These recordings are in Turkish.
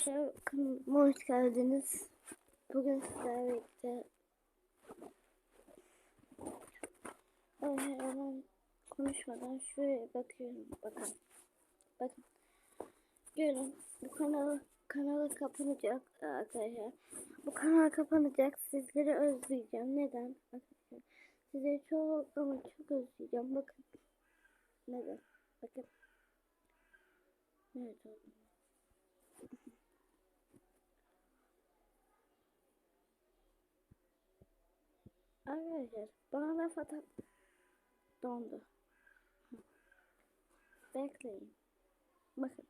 Arkadaşlar kanalıma hoş geldiniz. Bugün sizlerle birlikte hemen konuşmadan şuraya bakıyorum. Bakın. Bakın. Görün. Bu kanal kanalı kapanacak arkadaşlar. Bu kanal kapanacak. Sizleri özleyeceğim. Neden? Arkadaşlar. Sizleri çok ama çok özleyeceğim. Bakın. Neden? Bakın. Nerede oldum? Arkadaşlar bana laf atan dondu. Bekleyin. Bakın.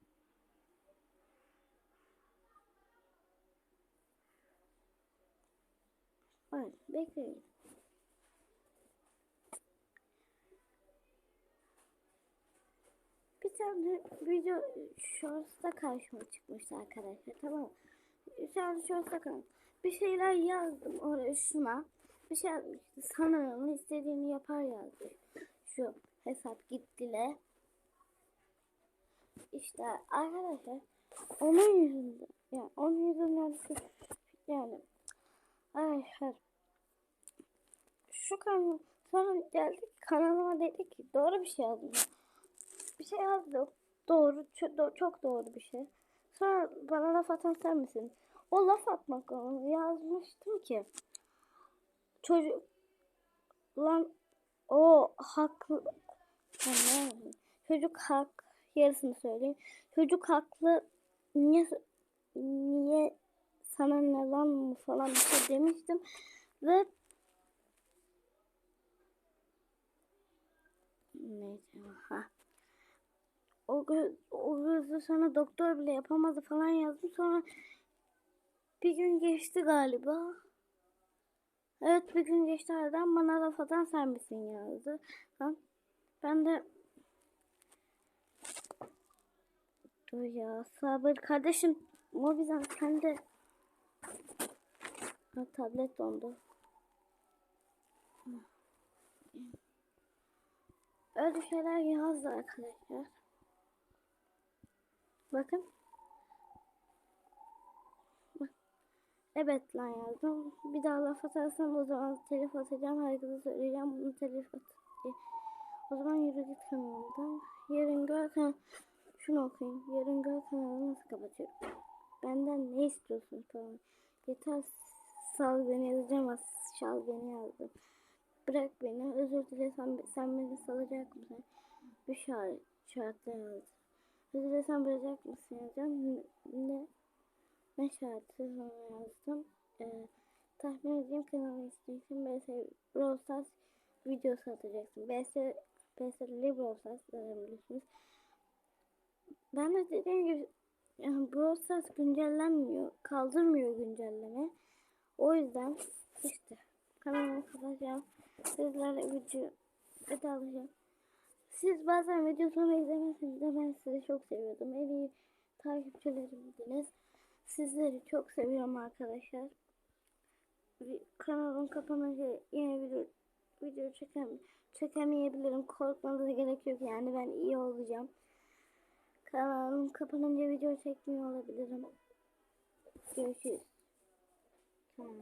Evet, bekleyin. Bir tane video shorts'ta karşıma çıkmıştı arkadaşlar tamam mı? Tane shorts'ta karşıma. Bir şeyler yazdım oraya şuna. Bir şey yazmıştı. Sanırım istediğini yapar yazdı. Şu hesap gittile. İşte arkadaşlar onun yüzünden yani onun yüzünden yani arkadaşlar şu kanal sonra geldi kanalıma dedi ki doğru bir şey yazdım. Bir şey yazdım. Doğru çok, do- çok doğru bir şey. Sonra bana laf atan sen misin? O laf atmak onu yazmıştım ki çocuk lan o haklı çocuk hak yarısını söyleyeyim. Çocuk haklı niye niye sana ne lan mı falan bir şey demiştim ve neyse ha. O, o gözü sana doktor bile yapamadı falan yazdım. Sonra bir gün geçti galiba Evet bir gün geçti aradan bana laf atan sen misin yazdı. Ben, de Dur ya sabır kardeşim Mobizan sen de ha, tablet dondu. Öyle şeyler yazdı arkadaşlar. Bakın. Evet lan yazdım. Bir daha laf atarsan o zaman telif atacağım. Herkese söyleyeceğim bunu telif at diye. O zaman yürü git kanalımdan. Yarın gör kan şunu okuyayım. Yarın gör kanalı nasıl kapatıyorum. Benden ne istiyorsun falan. Yeter sal beni yazacağım az şal beni yazdım. Bırak beni özür dilesem sen beni salacak mısın? Bir şart, şartla yazdım. Özür dilesem bırakacak mısın yazacağım. Şartı yazdım. Ee, tahmin edeyim kanalı isteyeceksin. BS Brawl Stars videosu atacaksın. BS BS'li Brawl Stars yazabilirsiniz. Ben de dediğim gibi yani Brawl Stars güncellenmiyor. Kaldırmıyor güncelleme. O yüzden işte kanalımı kapatacağım. Sizlerle video alacağım. Siz bazen video sonu izlemezsiniz de ben sizi çok seviyordum. En iyi takipçilerimdiniz. Sizleri çok seviyorum arkadaşlar. Kanalım kapanınca yine video, video çekem, çekemeyebilirim. Korkmanıza gerek yok yani ben iyi olacağım. Kanalım kapanınca video çekmiyor olabilirim. Görüşürüz.